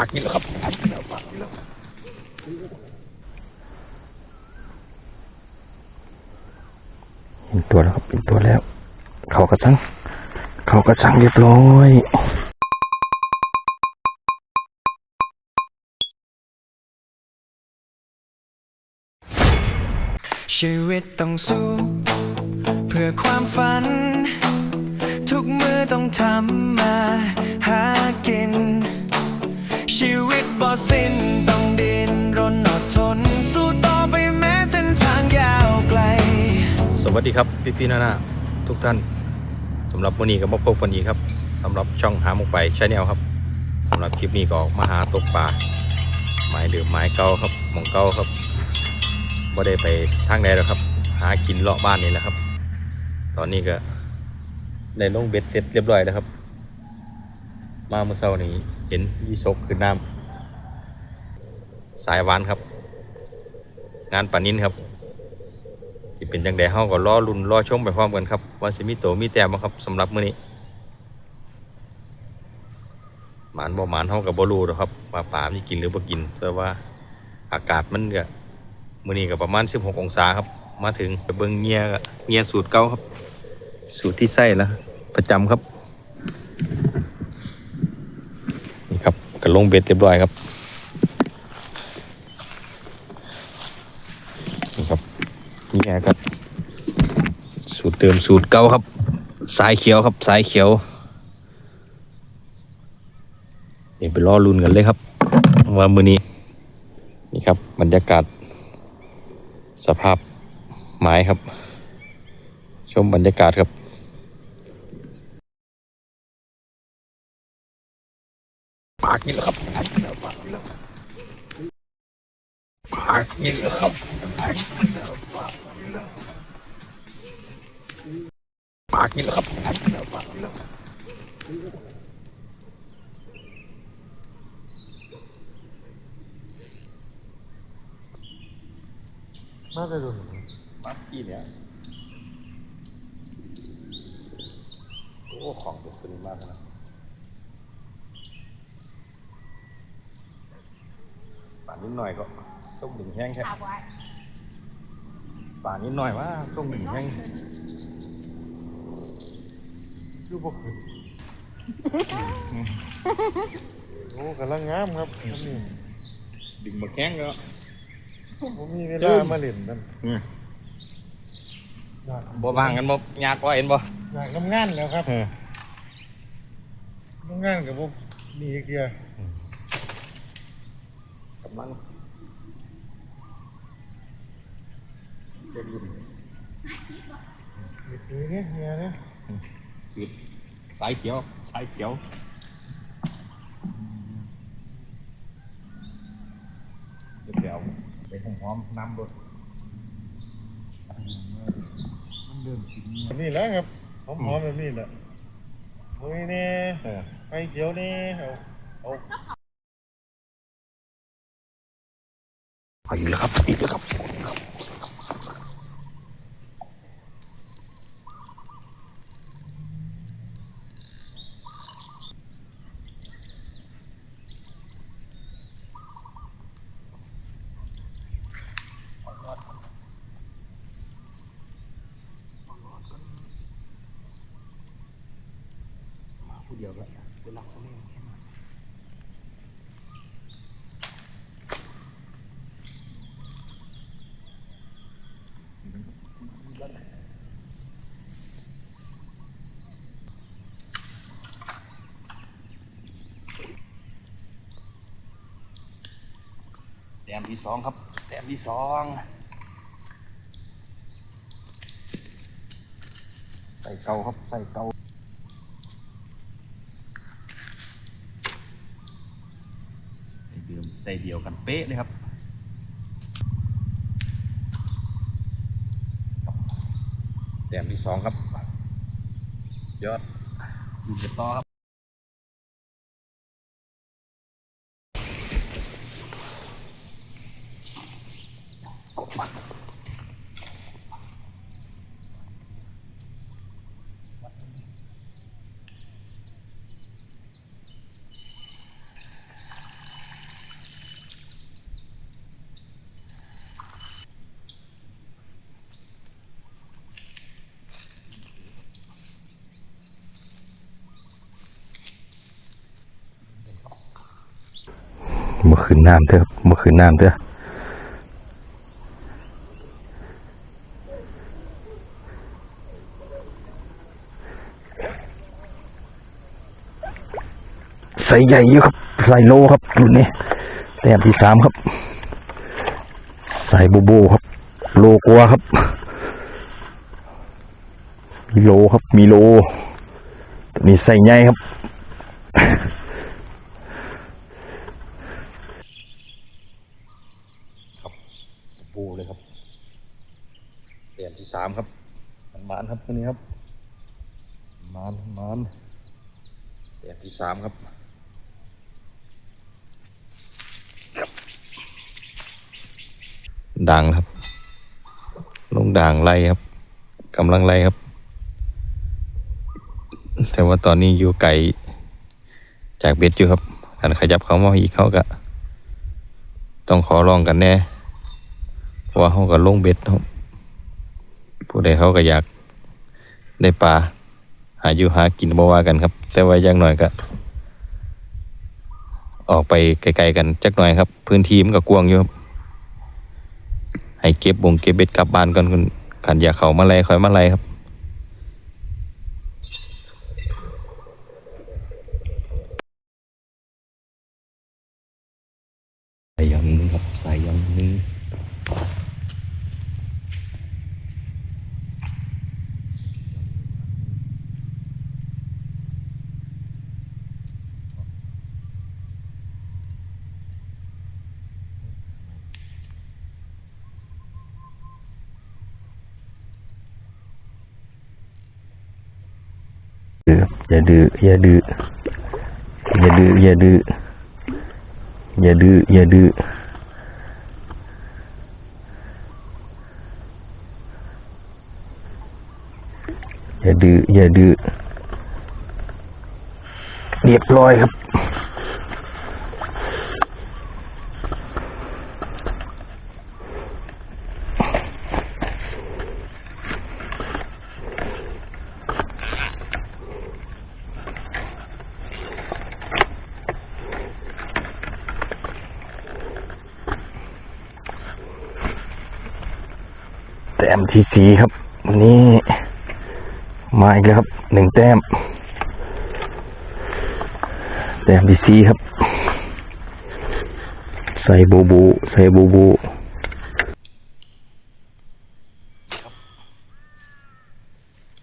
ากกินแล้วครับปากกินแล้วปากกินแล้วเห็นตัวแล้วครับเห็นตัวแล้ว เขากระชัง เขากระชังเรียบร้อยชีวิตต้องสู้ เพื่อความฝัน ทุกมือต้องทำมาหา วัสดีครับ พี่พี่ๆนานาทุกท่านสำหรับวันนี้ก็มาพบกันอีกครับสำหรับช่องหาหมกไปชาแนลครับสำหรับคลิปนี้ก็ออกมาหาตกปลาหมายเดิมหมายเก่าครับหมองเก่าครับไม่ได้ไปทางใดแล้วครับ หากินเลาะบ้านนี่แหละครับ ตอนนี้ก็ได้ลงเบ็ดเสร็จเรียบร้อยแล้วครับ มาเมื่อเช้านี้เห็นยี่สกขึ้นน้ำสายหวานครับ งานปานินครับ สิเป็นจังใดเฮาก็รอลุ้นรอชมไปพร้อมกันครับ ว่าสิมีโตมีแต้มบ่ครับสำหรับมื้อนี้หมานบ่หมานเฮาก็บ่รู้ดอกครับว่าปลามีกินหรือบ่กินแต่ว่าอากาศมันก็มื้อนี้ก็ประมาณ 16 องศาครับ มาถึงเบิ่งเงียเงียสูตรเก่าครับ สูตรที่ใส่แล้วประจำครับนี่ครับก็ลงเบ็ดเรียบร้อยครับนี่ครับ นี่ครับ สูตรเดิมสูตรเก่าครับ สายเขียวครับ สายเขียวนี่ไปรอลุนกันเลยครับ ว่ามือนี้ นี่ครับ บรรยากาศ สภาพไม้ครับ ชมบรรยากาศครับปากกินแล้วครับปากนแล้วปากกินแล้วปากกินแล้วครับากินแล้วครับปากินแล้วปากินแล้วมาจะดุนปักกี้เนี่ยโอ้ของตัวนี้มากนะป่านนิดหน่อยก็ต้องดึงแห้งแค่ป่านนิดหน่อยว่าต้องดึงแห้ง ยูบกขึ้นโอ้กำลังงามครับอันนี่ดึงมาแข้งแล้ว ผมมีเวลามาเล่นนั่นอืม อยากบ่วางกันบ่ยากกว่าเห็นบ่อยากทำงานแล้วครับทำงานกับพวกนี่อีกเดียวกำลังเล่นรุ่นเด็กนี้เนี่ยเฮียเนี่ย สุดสายเขียว สายเขียว เดี๋ยวไปหอมๆน้ำรดมันเดิมกินเนี่ยนี่แหละครับหอมๆแบบนี้แหละเฮ้ยเนี่ยเออไฟเขียวนี่เอาเอาเอาอีกแล้วครับอีกแล้วครับ ยวก็เวลาเขาเล่แค่นั้นแต้มที่สองครับแต้มที่สองใส่เกาครับ ใส่เกาใส่เดียวใส่เดียวกันเป๊ะเลยครับครับแต้มที่สองครับ ยอดดูกันต่อครับ เมื่อคืนน้ำเถอะเมื่อคืนน้ำเถอะใส่ใหญ่อยู่ครับ ใส่โลครับรุ่นนี้แต้มที่สามครับ ใส่โบูบูครับ โลกลัวครับ มีโลครับ มีโล ตัวนี้ใส่ใหญ่ครับบูเลยครับเตียนที่ สามครับมันมานครับตัวนี้ครับมานมานเตียนที่สามครับดังครับ ลงด่างไล่ครับกำลังไล่ครับ แต่ว่าตอนนี้อยู่ไกลจากเบ็ดอยู่ครับการขยับเขามาอีกเขาก็ต้องขอลองกันแน่ว่าเขาก็ลงเบ็ดครับ ผู้ใดเขาก็อยากได้ปลาหาอยู่หากินบ่ว่ากันครับ แต่ว่าอย่างหน่อยก็ ออกไปไกลๆกันจักหน่อยครับ พื้นที่มันก็กว้างอยู่ครับให้เก็บวงเก็บเบ็ดกลับบ้านก่อนคุณขันอยากเขามาไล่คอยมาไล่ครับ สายยันนึงครับสายยันนึง อย่าดื้ออย่าดื้ออย่าดื้ออย่าดื้ออย่าดื้ออย่าดื้ออย่าดื้ออย่าดื้อเรียบร้อยครับ แต้มที่สีครับวันนี้มาอีกแล้วครับหนึ่งแต้ม แต้มที่สีครับ ใส่บูบู ใส่บูบู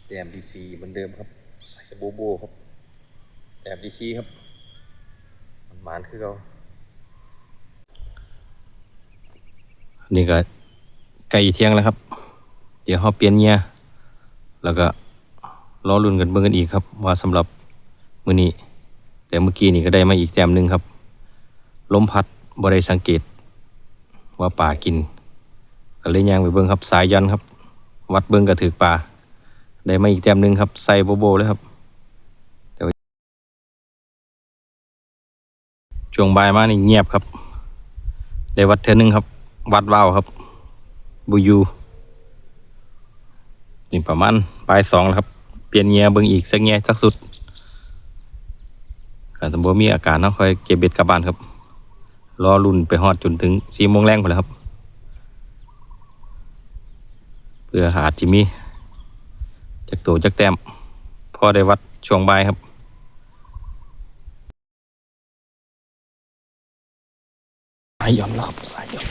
แต้มที่สีเหมือนเดิมครับ ใส่บูบูครับแต้มที่สีครับมันหมานคือเรานี่ก็ใกล้เที่ยงแล้วครับ เดี๋ยวเขาเปลี่ยนเงียแล้วก็รอรุ่นกันเบิ่งกันอีกครับ ว่าสำหรับมือนี้ แต่เมื่อกี้นี่ก็ได้มาอีกแต้มหนึ่งครับลมพัดบ่ได้สังเกต ว่าป่ากิน ก็เลยย่างไปเบิ่งครับ สายยันครับ วัดเบิ่งก็ถือป่า ได้มาอีกแต้มหนึ่งครับ ใส่โบโบเลยครับช่วงบ่ายมานี่เงียบครับ ได้วัดเท่อหนึงครับ วัดว่าวครับบูยู นี่ประมาณปลายสองแล้วครับ เปลี่ยนเงียเบิ่งอีกสักเงียสักสุดการตำบมีอาการเนาะค่อยเก็บเบ็ดกลับบ้านครับ รอรุ่นไปฮอดจนถึงสี่โมงแรงไปแล้วครับ เพื่อหาจิมีจากตัวจากแต้มพอได้วัดช่วงบ่ายครับสายย่อนแล้วครับสายย่อน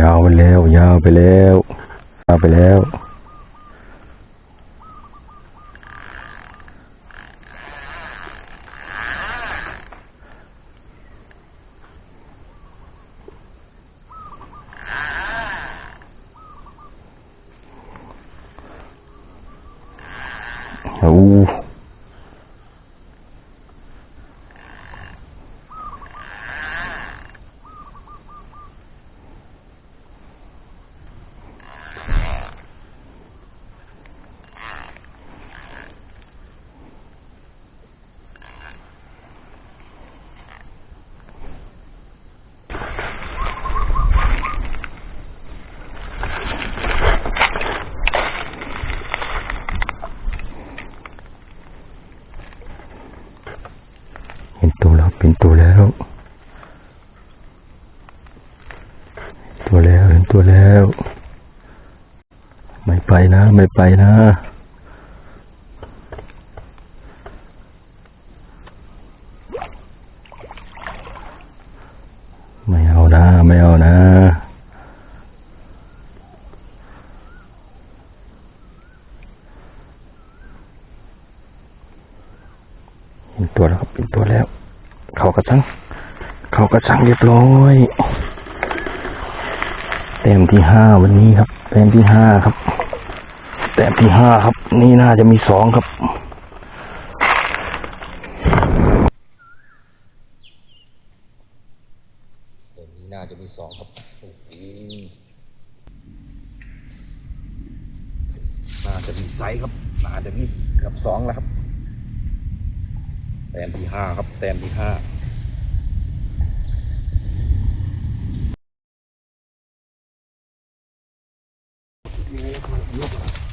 ยาวไปแล้ว ยาวไปแล้วยาวไปแล้ว โอ้ ตัวแล้วเห็นตัวแล้ว ไม่ไปนะ ไม่ไปนะ ไม่เอานะ ไม่เอานะเห็นตัวแล้วครับเป็นตัวแล้ว เขากระชัง เขากระชังเรียบร้อย ที่ห้าวันนี้ครับเต็มที่ห้าครับเต็มที่ห้าครับ นี่น่าจะมีสองครับเต็มที่น่าจะมีสองครับโอ้โหน่าจะมีไซส์ครับ น่าจะมีกับสองแล้วครับ แต้มที่ห้าครับ แต้มที่ห้า Ёпта.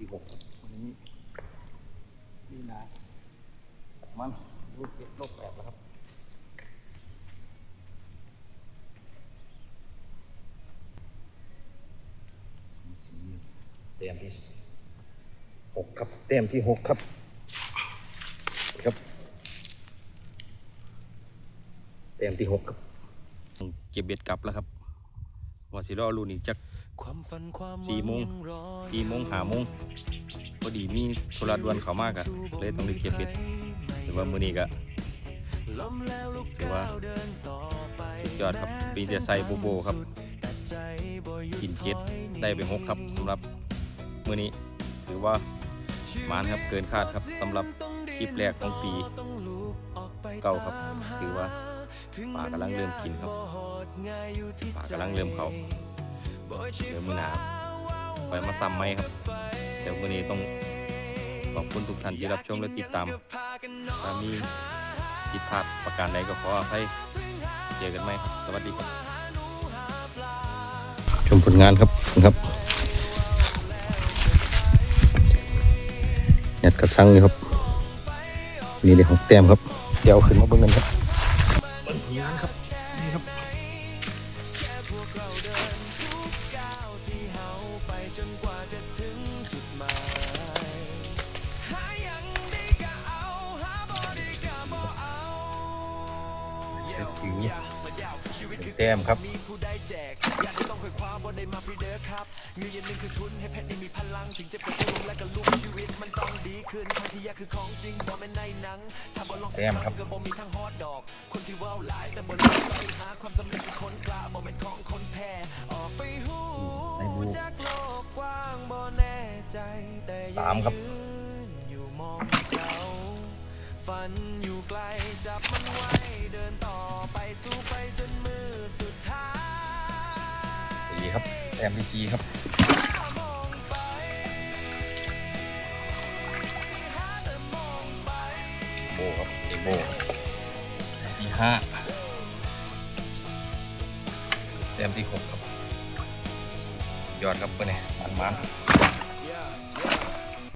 ที่หกวันนี้นี่นะมันลูกเจ็ดลูกแปดแล้วครับสีเต็มที่หกครับเต็มที่หกครับ ครับเต็มที่หกครับเก็บเบ็ดกลับแล้วครับว่าสิรอรุ่นอีกจัก ความฝันความหวังสี่โมงยังรอสี่โมงหาโมงพอดีมีธุระด่วนเขามากอะเลยต้องได้เก็บเบ็ดแต่ว่ามื้อนี้ก็ล้มแล้วลุกถือว่าก้าวเดินต่อไปสุดยอดครับปีเดียไซโบโบครับแต่ใจบ่หยุดกินเจ็ดได้ไปหกครับสำหรับมื้อนี้ถือว่าหมานครับเกินคาดครับสำหรับคลิปแรกของปีต้องลุกออกไปเก่าครับ ถือว่าปลากำลังเริ่มกินครับปลากำลังเริ่มเขา เดี๋ยวมือหนาไปมาซ้ำไหมครับ เดี๋ยวมื้อนี้ต้องขอบคุณทุกท่านที่รับชมและติดตามถ้ามีผิดพลาดประการใดก็ขออภัยเจอกันไหมครับ สวัสดีครับ ชมผลงานครับครับยัดกระสังนี่ครับ นี่เดี๋ยวของแต้มครับ เดี๋ยวขึ้นมาเบิ่งกันครับ เว้าหลายแต่บ่รู้ไปหาความสำเร็จคือคนกล้าบ่แม่นของคนแพ้ออกไปหูในบูจากโลกกว้างบ่แน่ใจแต่อย่สามครับยืนอยู่มองเขาฝันอยู่ไกลจับมันไว้ เดินต่อไปสู้ไปจนมือสุดท้ายสี่ครับแต้มที่สี่ครับโบครับเอโบแต้มที่ห้าแต้มที่หกครับ ยอดครับเพื่อนเนี่ยมันมันๆ